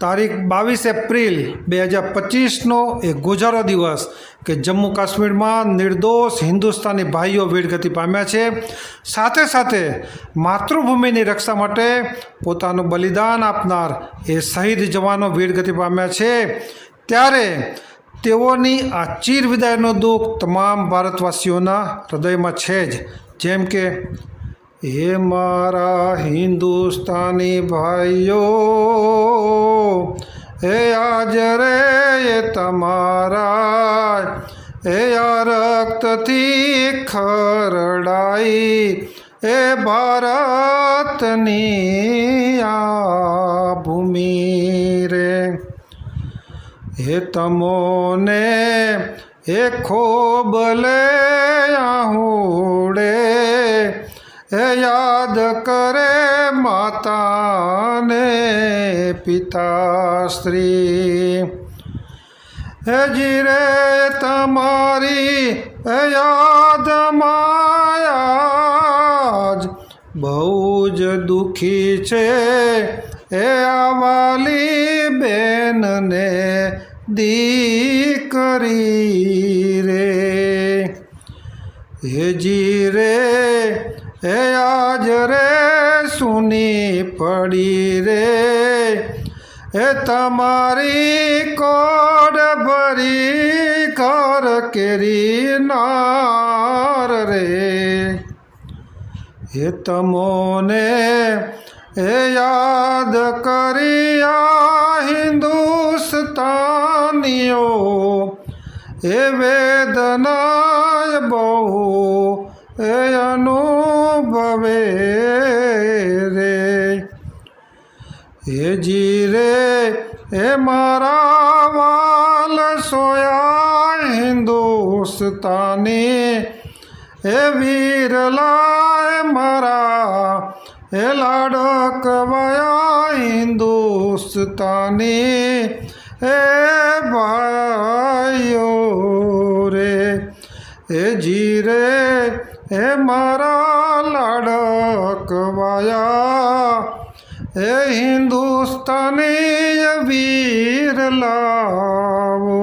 તારીખ બાવીસ એપ્રિલ બે હજાર પચીસનો એ ગુજારો દિવસ કે જમ્મુ કાશ્મીરમાં નિર્દોષ હિન્દુસ્તાની ભાઈઓ વીરગતિ પામ્યા છે. સાથે સાથે માતૃભૂમિની રક્ષા માટે પોતાનું બલિદાન આપનાર એ શહીદ જવાનો વીરગતિ પામ્યા છે. ત્યારે તેઓની આ ચીર વિદાયનો દુઃખ તમામ ભારતવાસીઓના હૃદયમાં છે જ. જેમ કે હે મારા હિન્દુસ્તાની ભાઈઓ, હે આજ રે તમારા એ આ રક્તથી ખરડાઈ એ ભારતની આ ભૂમિ રે. હે તમોને, હે ખોબલે આહુડે યાદ કરે માતાને પિતાશ્રી હે જીરે તમારી યાદ માયાજ બહુ જ દુખી છે એ આવાલી બેનને દીકરી રે. હે જી રે હે આજ રે સુની પડી રે. હે તમારી કોડ ભરી કર કેરી નાર રે. હે તમોને હે યાદ કર્યા હિન્દુસ્તાનીઓ. હે વેદનાય બહુ, એ અનુભવે રે. હે જી રે હે મારા વાલ, સોયા હિન્દુસ્તાની. હે વીરલા મારા, હે લાડકવાયા હિન્દુસ્તાની. હે ભાઈઓ રે, હે જી રે હે મારા લાડકવાયા હે હિન્દુસ્તાની વીર લાવો.